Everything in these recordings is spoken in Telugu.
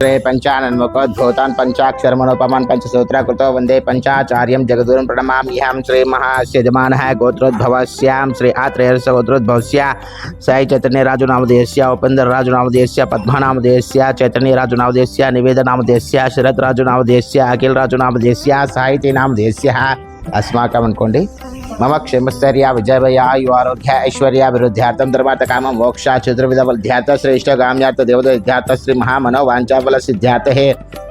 पंचानन्व को धोतान पंचाक्षर मनोपमान, पंचसूत्र कृतो वंदे पंचाचार्य जगदूर प्रणमा हम श्री महास्यजमान है गोत्रोद्भवस्याम श्री आत्रेय गोत्रोद्भवस्या साई चैतन्य राजु नामदेश्या उपेंद्र राजु नामदेश्या पद्मा नामदेश्या चैतन्य राजु नामदेश्या निवेद नामदेश्या शरद राजु नामदेश्या अखिल राजु नामदेश्या साहित्य नामदेश्या అస్మాకం అనుకోండి మమ క్షేమస్థైర్య విజయభయ ఆయు ఆరోగ్య ఐశ్వర్య విరుద్ధ్యార్థం తర్వాత కామ మోక్ష చతుర్విధ వల్ధ్యార్థ శ్రేష్ఠ గామ్యార్థ దేవత ధ్యాత శ్రీ మహామనో వాంఛాబల సిద్ధ్యార్థ హే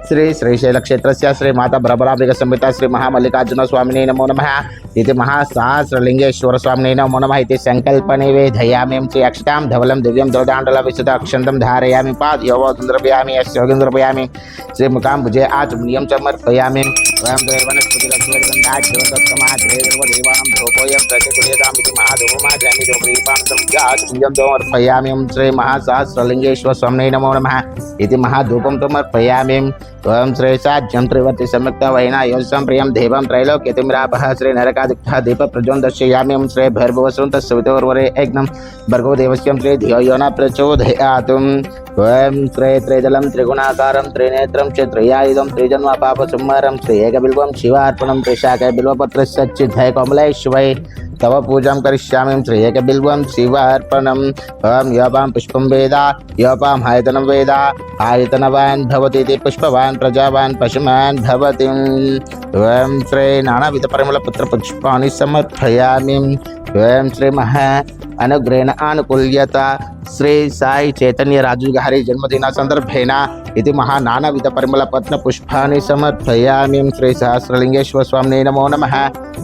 శ్రీ శ్రీశైల క్షేత్రస్య శ్రీ మాత భ్రమరాంబిక సంహిత శ్రీ మహామల్లికార్జున స్వామిని నమో నమ इति महासहस्रलिंगेश्वर स्वामी नमो मनम इथे संकल्पने वेधयामी अक्षताम धवलम दिव्यम दौदांडला विशुद्ध अक्षंतम धारयामी पाद योगन्द्रपयामी यशोगन्द्रपयामी श्री मुकाम भुजे आचमनीयम समर्पयामी। वयम वनस्पति समर्पयामी। श्री महासहस्रलिंगेश्वर स्वामी नमो नम इति महाधूपम समर्पयामी। स्वयं श्रेयसाज्यम त्रिवर्ति सम्यक्ता प्रियम देवम त्रैलोक्यतिमरापः श्री नरका आदित्य दीप प्रज्वल दर्शयामी हम श्रेय भैरव श्रुत सवितोर्वरे एकदम भर्गो देवस्यम श्रेय धियो न प्रचोदयात त्वं श्रे त्रिदलं त्रिगुणाकारं त्रिनेत्रं च त्रियायुधं त्रिजन्मपापसंहारं श्री एकबिल्वं शिवार्पणं त्रिशाखय बिल्वपत्रसच्चिद्धय कमलेश्वै तव पूजां करिष्यामि श्री एकबिल्वं शिवार्पणम् अहं योपां पुष्पं वेद योपां आयतनं वेद आयतनवान् भवति इति पुष्पवान् प्रजावान् पशुमान् भवति त्वं श्री नानाविधपरिमलपुत्रपुष्पाणि समर्पयामि त्वं श्री महा అనుగ్రహణ ఆనుకూల్యత శ్రీ సాయి చైతన్య రాజు గారి జన్మదిన సందర్భేణ ఇది మహా నానావిధ పరిమళ పత్న పుష్పాన్ని సమర్పయామి శ్రీ సహస్రలింగేశ్వర స్వామి నమో నమ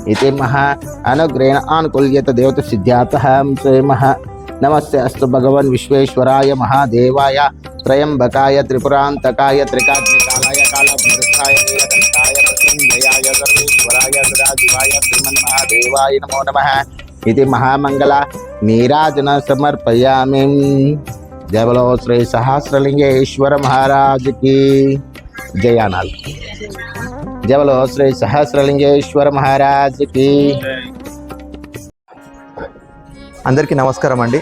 ఇది మహా అనుగ్రహణ ఆనుకూల్యత దేవత సిద్ధ్యాతహం శ్రీ మహా నమస్తే అస్తు భగవన్ విశ్వేశ్వరాయ మహాదేవాయ త్రయంబకాయ త్రిపురాంతకాయ త్రికాగ్నికాలాయ కాలభృష్టాయ నీలకంఠాయ మృత్యుంజయాయ సర్వేశ్వరాయ సదాశివాయ శ్రీమన్మహాదేవాయ నమో నమ ఇది మహామంగళ నీరాజన సమర్పయామి. జబలో శ్రీ సహస్రలింగేశ్వర మహారాజ్ జయానాలు జయానాల్ జబలో శ్రీ సహస్రలింగేశ్వర మహారాజుకి. అందరికీ నమస్కారం అండి.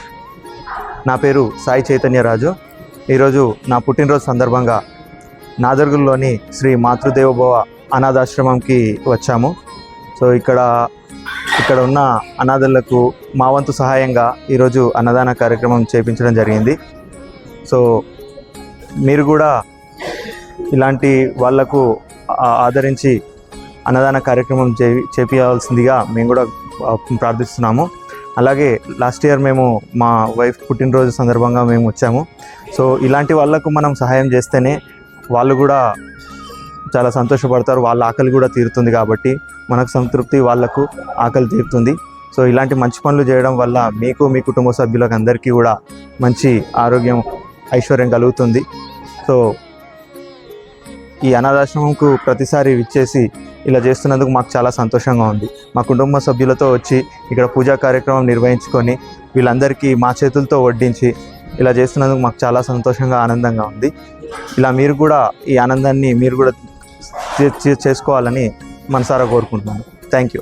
నా పేరు సాయి చైతన్యరాజు ఈరోజు నా పుట్టినరోజు సందర్భంగా నాదర్గుల్లోని శ్రీ మాతృదేవభవ అనాథాశ్రమంకి వచ్చాము. సో ఇక్కడ ఇక్కడ ఉన్న అనాథులకు మా వంతు సహాయంగా ఈరోజు అన్నదాన కార్యక్రమం చేపించడం జరిగింది. సో మీరు కూడా ఇలాంటి వాళ్ళకు ఆదరించి అన్నదాన కార్యక్రమం చే చేపించాల్సిందిగా మేము కూడా ప్రార్థిస్తున్నాము. అలాగే లాస్ట్ ఇయర్ మేము మా వైఫ్ పుట్టినరోజు సందర్భంగా మేము వచ్చాము. సో ఇలాంటి వాళ్ళకు మనం సహాయం చేస్తేనే వాళ్ళు కూడా చాలా సంతోషపడతారు. వాళ్ళ ఆకలి కూడా తీరుతుంది కాబట్టి మనకు సంతృప్తి వాళ్ళకు ఆకలి తీరుతుంది. సో ఇలాంటి మంచి పనులు చేయడం వల్ల మీకు మీ కుటుంబ సభ్యులకు అందరికీ కూడా మంచి ఆరోగ్యం ఐశ్వర్యం కలుగుతుంది. సో ఈ అనాథాశ్రమంకు ప్రతిసారి విచ్చేసి ఇలా చేస్తున్నందుకు మాకు చాలా సంతోషంగా ఉంది. మా కుటుంబ సభ్యులతో వచ్చి ఇక్కడ పూజా కార్యక్రమం నిర్వహించుకొని వీళ్ళందరికీ మా చేతులతో వడ్డించి ఇలా చేస్తున్నందుకు మాకు చాలా సంతోషంగా ఆనందంగా ఉంది. ఇలా మీరు కూడా ఈ ఆనందాన్ని మీరు కూడా చేసుకోవాలని మనసారా కోరుకుంటున్నాను. Thank you